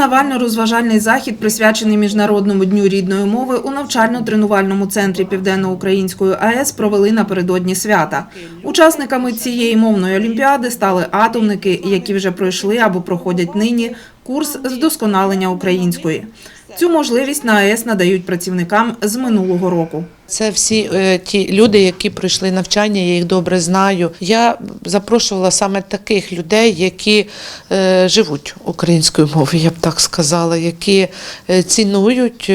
Пізнавально-розважальний захід, присвячений Міжнародному дню рідної мови, у навчально-тренувальному центрі Південно-Української АЕС провели напередодні свята. Учасниками цієї мовної олімпіади стали атомники, які вже пройшли або проходять нині курс з вдосконалення української. Цю можливість на АЕС надають працівникам з минулого року. Це всі е, ті люди, які пройшли навчання, я їх добре знаю. Я запрошувала саме таких людей, які е, живуть українською мовою, я б так сказала, які е, цінують,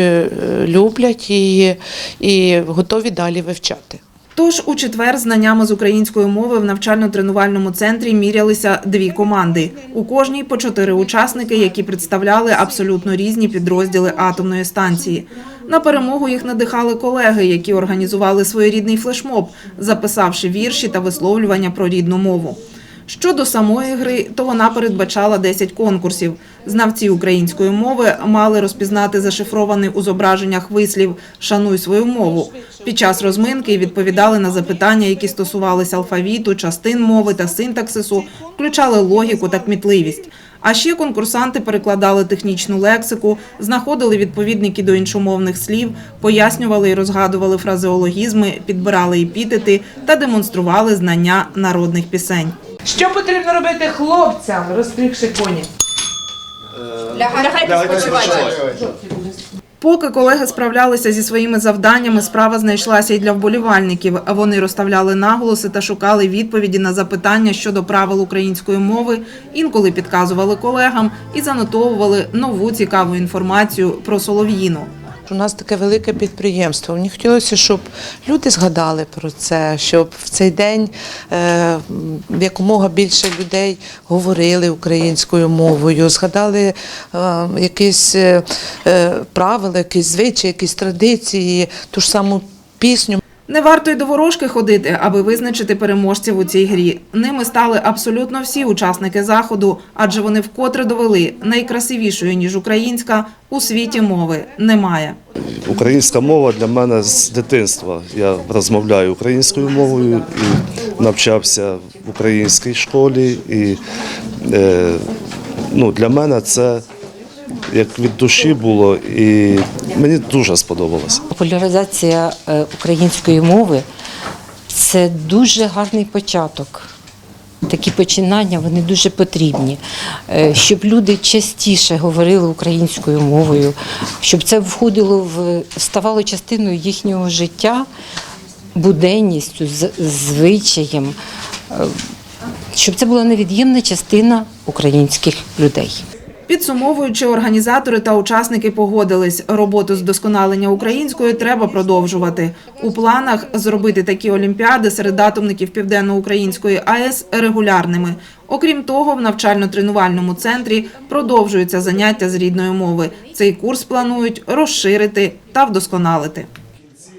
люблять її і готові далі вивчати. Тож у четвер знаннями з української мови в навчально-тренувальному центрі мірялися дві команди. У кожній по чотири учасники, які представляли абсолютно різні підрозділи атомної станції. На перемогу їх надихали колеги, які організували своєрідний флешмоб, записавши вірші та висловлювання про рідну мову. Щодо самої гри, то вона передбачала 10 конкурсів. Знавці української мови мали розпізнати зашифрований у зображеннях вислів Шануй свою мову. Під час розминки відповідали на запитання, які стосувалися алфавіту, частин мови та синтаксису, включали логіку та кмітливість. А ще конкурсанти перекладали технічну лексику, знаходили відповідники до іншомовних слів, пояснювали і розгадували фразеологізми, підбирали епітети та демонстрували знання народних пісень. Що потрібно робити хлопцям, розстрігши коні? Лягайте спочивайте. Поки колеги справлялися зі своїми завданнями, справа знайшлася і для вболівальників. Вони розставляли наголоси та шукали відповіді на запитання щодо правил української мови, інколи підказували колегам і занотовували нову цікаву інформацію про солов'їну. У нас таке велике підприємство. Мені хотілося, щоб люди згадали про це, щоб в цей день е, якомога більше людей говорили українською мовою, згадали е, якісь е, правила, якісь звичаї, якісь традиції, ту ж саму пісню. Не варто й до ворожки ходити, аби визначити переможців у цій грі. Ними стали абсолютно всі учасники заходу, адже вони вкотре довели найкрасивішої ніж українська у світі мови немає. Українська мова для мене з дитинства. Я розмовляю українською мовою і навчався в українській школі. І е, ну, для мене це як від душі було, і мені дуже сподобалося. Популяризація е, української мови це дуже гарний початок. Такі починання вони дуже потрібні, Е, щоб люди частіше говорили українською мовою, щоб це входило в ставало частиною їхнього життя, буденністю, звичаєм, е, щоб це була невід'ємна частина українських людей. Підсумовуючи, організатори та учасники погодились, роботу з вдосконалення української треба продовжувати. У планах зробити такі олімпіади серед атомників Південно-Української АЕС регулярними. Окрім того, в навчально-тренувальному центрі продовжуються заняття з рідної мови. Цей курс планують розширити та вдосконалити.